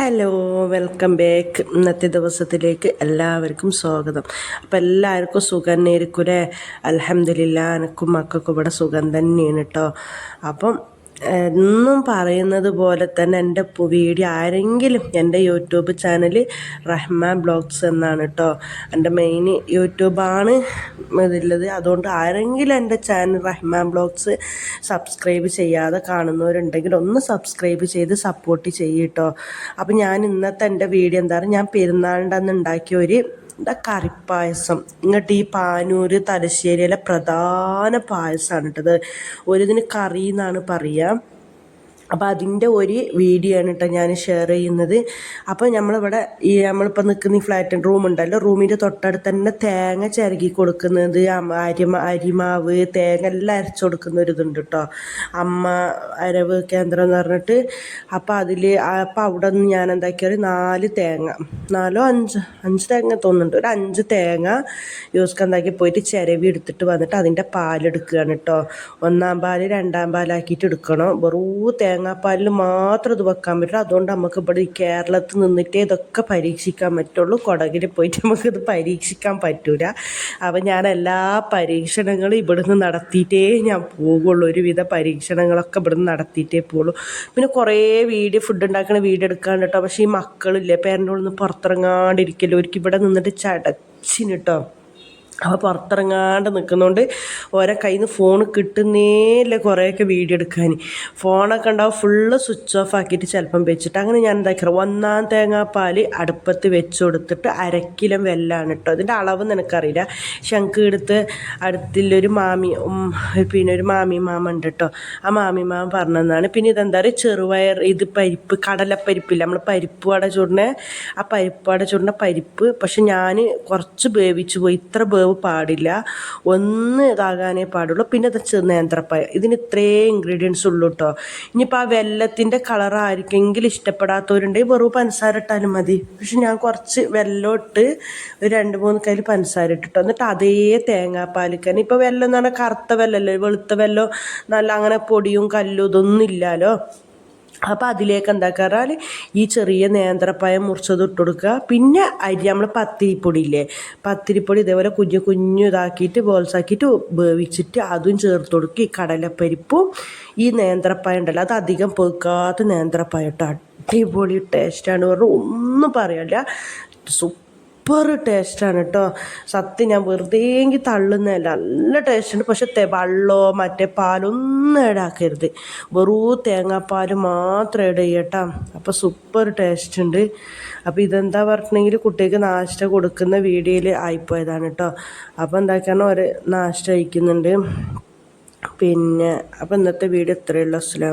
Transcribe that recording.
Hello welcome back ഇന്നത്തെ ദിവസത്തിലേക്ക് എല്ലാവർക്കും സ്വാഗതം. അപ്പം എല്ലാവർക്കും സുഖം ഇരിക്കൂലേ? അലഹമില്ല എനക്കും മക്കൾക്കും ഇവിടെ സുഖം തന്നെയാണ് കേട്ടോ അപ്പം എന്നും പറയുന്നത് പോലെ തന്നെ എന്റെ വീഡിയോ ആരെങ്കിലും എന്റെ യൂട്യൂബ് ചാനൽ റഹ്മാൻ ബ്ലോഗ്സ് എന്നാണ് കേട്ടോ എന്റെ മെയിൻ യൂട്യൂബാണ് ഇതുള്ളത് അതുകൊണ്ട് ആരെങ്കിലും എന്റെ ചാനൽ റഹ്മാൻ ബ്ലോഗ്സ് സബ്സ്ക്രൈബ് ചെയ്യാതെ കാണുന്നവരുണ്ടെങ്കിൽ ഒന്ന് സബ്സ്ക്രൈബ് ചെയ്ത് സപ്പോർട്ട് ചെയ്യും കേട്ടോ അപ്പം ഞാൻ ഇന്നത്തെ എന്റെ വീഡിയോ എന്താ പറയുക ഞാൻ പെരുന്നാളിന്റെ അന്ന് ഉണ്ടാക്കിയ ഒരു എന്താ കറിപ്പായസം? ഇങ്ങോട്ട് ഈ പാനൂർ തലശ്ശേരിയിലെ പ്രധാന പായസമാണ് കേട്ടത്. ഒരിതിന് കറി എന്നാണ് പറയുക അപ്പോൾ അതിന്റെ ഒരു വീഡിയോ ആണ് കേട്ടോ ഞാൻ ഷെയർ ചെയ്യുന്നത്. അപ്പോൾ നമ്മളിവിടെ ഈ നമ്മളിപ്പോൾ നിൽക്കുന്ന ഈ ഫ്ലാറ്റ് റൂം ഉണ്ടല്ലോ. റൂമിന്റെ തൊട്ടടുത്ത് തന്നെ തേങ്ങ ചിരകി കൊടുക്കുന്നത് അരിമ അരിമാവ് തേങ്ങ എല്ലാം അരച്ചു കൊടുക്കുന്ന ഒരു ഇതുണ്ട് കേട്ടോ അമ്മ അരവ് കേന്ദ്രം എന്ന് പറഞ്ഞിട്ട്. അപ്പോൾ അതിൽ അപ്പോൾ അവിടെ നിന്ന് ഞാൻ എന്താക്കിയാൽ നാല് തേങ്ങ നാലോ അഞ്ച് അഞ്ച് തേങ്ങ തോന്നുന്നുണ്ട്. ഒരു അഞ്ച് തേങ്ങ യൂസ്ക്ക് എന്താക്കി പോയിട്ട് ചിരവി എടുത്തിട്ട് വന്നിട്ട് അതിന്റെ പാലെടുക്കുകയാണ് കേട്ടോ ഒന്നാം പാൽ രണ്ടാം പാലാക്കിയിട്ട് എടുക്കണം. വെറൂ തേങ്ങ തേങ്ങാപ്പാലിൽ മാത്രം ഇത് വെക്കാൻ പറ്റുള്ളൂ അതുകൊണ്ട് നമുക്ക് ഇവിടെ ഈ കേരളത്തിൽ നിന്നിട്ടേ ഇതൊക്കെ പരീക്ഷിക്കാൻ പറ്റുള്ളൂ. കുടകിൽ പോയിട്ട് നമുക്കിത് പരീക്ഷിക്കാൻ പറ്റൂല. അപ്പം ഞാൻ എല്ലാ പരീക്ഷണങ്ങളും ഇവിടുന്ന് നടത്തിയിട്ടേ ഞാൻ പോകുള്ളൂ ഒരുവിധ പരീക്ഷണങ്ങളൊക്കെ ഇവിടുന്ന് നടത്തിയിട്ടേ പോകുള്ളൂ പിന്നെ കുറേ വീഡിയോ ഫുഡ് ഉണ്ടാക്കണ വീഡിയോ എടുക്കാൻ കേട്ടോ പക്ഷേ ഈ മക്കളില്ലേ പേരന്റെ ഉള്ളിൽ നിന്ന് പുറത്തിറങ്ങാണ്ടിരിക്കല്ലോ. ഒരിക്കൽ ഇവിടെ നിന്നിട്ട് ചടച്ചിന് കേട്ടോ അപ്പോൾ പുറത്തിറങ്ങാണ്ട് നിൽക്കുന്നതുകൊണ്ട് ഓരോ കയ്യിൽ നിന്ന് ഫോൺ കിട്ടുന്നേയില്ല കുറേയൊക്കെ വീഡിയോ എടുക്കാൻ ഫോണൊക്കെ ഉണ്ടാവും ഫുള്ള് സ്വിച്ച് ഓഫ് ആക്കിയിട്ട് ചിലപ്പം വെച്ചിട്ട് അങ്ങനെ ഞാൻ എന്താക്കിയത്? ഒന്നാം തേങ്ങാപ്പാൽ അടുപ്പത്ത് വെച്ച് കൊടുത്തിട്ട് അരക്കിലും വെല്ലാണ് കേട്ടോ അതിന്റെ അളവ് നിനക്കറിയില്ല? ശംഖ് എടുത്ത് അടുത്തുള്ളൊരു മാമി പിന്നെ ഒരു മാമി മാമ ഉണ്ട് കേട്ടോ ആ മാമി മാമ പറഞ്ഞതാണ് പിന്നെ ഇതെന്താ പറയുക ചെറുപയർ ഇത് പരിപ്പ് കടലപ്പരിപ്പില്ല? നമ്മൾ പരിപ്പ് വട ചൂടിനെ ആ പരിപ്പ് വട ചൂടിന്റെ പരിപ്പ് പക്ഷെ ഞാൻ കുറച്ച് വേവിച്ച് പോയി. ഇത്ര വേവ് വേവ് പാടില്ല. ഒന്ന് ഇതാകാനേ പാടുള്ളൂ. പിന്നെ അത് നേന്ത്രപ്പഴം. ഇതിന് ഇത്രേ ഇൻഗ്രീഡിയൻസ് ഉള്ളൂ കേട്ടോ ഇനിയിപ്പോൾ ആ വെല്ലത്തിന്റെ കളർ ആർക്കെങ്കിലും ഇഷ്ടപ്പെടാത്തവരുണ്ടെങ്കിൽ വെറും പഞ്ചസാര ഇട്ടാലും മതി. പക്ഷെ ഞാൻ കുറച്ച് വെല്ലം ഇട്ട് ഒരു രണ്ട് മൂന്ന് കയ്യിൽ പഞ്ചസാര ഇട്ടിട്ടോ. എന്നിട്ട് അതേ തേങ്ങാപ്പാലിക്കാൻ ഇപ്പോൾ വെല്ലം എന്ന് പറഞ്ഞാൽ കറുത്ത വെല്ലല്ലോ വെളുത്ത വെല്ലോ നല്ല അങ്ങനെ പൊടിയും കല്ലും ഇതൊന്നും ഇല്ലല്ലോ അപ്പോൾ അതിലേക്ക് എന്താക്കാറാൽ ഈ ചെറിയ നേന്ത്രപ്പഴം മുറിച്ചത് ഇട്ട് കൊടുക്കുക പിന്നെ അരി നമ്മൾ പത്തിരിപ്പൊടി ഇല്ലേ പത്തിരിപ്പൊടി ഇതേപോലെ കുഞ്ഞു കുഞ്ഞു ഇതാക്കിയിട്ട് ബോൾസാക്കിയിട്ട് വേവിച്ചിട്ട് അതും ചേർത്ത് കൊടുക്കുക. ഈ കടലപ്പരിപ്പും ഈ നേന്ത്രപ്പഴം ഉണ്ടല്ലോ അത് അധികം പൊക്കാത്ത നേന്ത്രപ്പഴം ഇട്ട്. അടിപൊളി ടേസ്റ്റാണ് പറഞ്ഞാൽ ഒന്നും പറയാനില്ല സൂപ്പർ സൂപ്പർ ടേസ്റ്റാണ് കേട്ടോ സത്യം ഞാൻ വെറുതെ എങ്കിൽ തള്ളുന്നതല്ല നല്ല ടേസ്റ്റുണ്ട്. പക്ഷെ വെള്ളമോ മറ്റേ പാലൊന്നും ഇടാക്കരുത് വെറും തേങ്ങാപ്പാൽ മാത്രം ഇട ചെയ്യട്ടോ. അപ്പോൾ സൂപ്പർ ടേസ്റ്റ് ഉണ്ട് അപ്പോൾ ഇതെന്താ പറഞ്ഞിട്ടുണ്ടെങ്കിൽ കുട്ടിക്ക് നാഷ്ട കൊടുക്കുന്ന വീഡിയോയിൽ ആയിപ്പോയതാണ് കേട്ടോ അപ്പോൾ എന്താക്കാണ് ഒരു നാഷ്ട കഴിക്കുന്നുണ്ട്. പിന്നെ അപ്പോൾ ഇന്നത്തെ വീഡിയോ ഇത്രയുള്ള അസ്ലാം